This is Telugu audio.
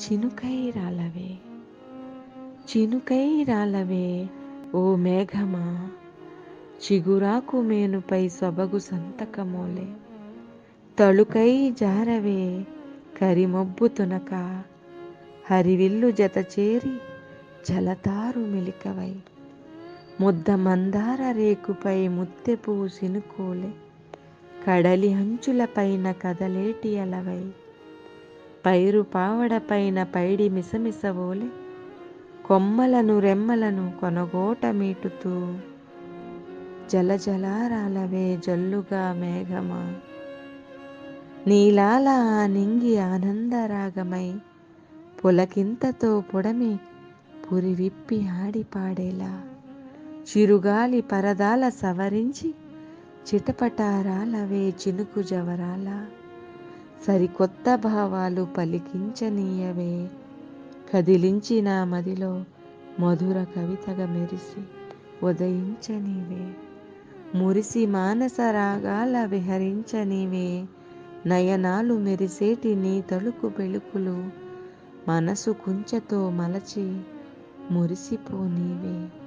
చినుకై రాలవే చినుకై రాలవే ఓ మేఘమా చిగురాకు మేనుపై సొబగు సంతకమోలే. తళుకై జారవే కరిమొబ్బు తునక హరివిల్లు జత చేరి జలతారు మెలికవై. ముద్ద మందార రేకుపై ముత్తెపు సినుకోలే కడలి అంచుల పైన కదలేటి అలవై. పైరు పావడ పైన పైడి మిసమిసవోలే కొమ్మలను రెమ్మలను కొనగోట మీటుతూ జలజలారాలవే జల్లుగా మేఘమా. నీలాల ఆ నింగి ఆనందరాగమై పులకింతతో పొడమి పురివిప్పి ఆడిపాడేలా ఆడి పాడేలా. చిరుగాలి పరదాల సవరించి చిటపటారాలవే చినుకు జవరాల. సరికొత్త భావాలు పలికించనీయవే. కదిలించిన మదిలో మధుర కవితగా మెరిసి ఉదయించనీవే. మురిసి మానస రాగాల విహరించనీవే. నయనాలు మెరిసేటి నీ తలుకు పెళుకులు మనసు కుంచెతో మలచి మురిసిపోనీవే.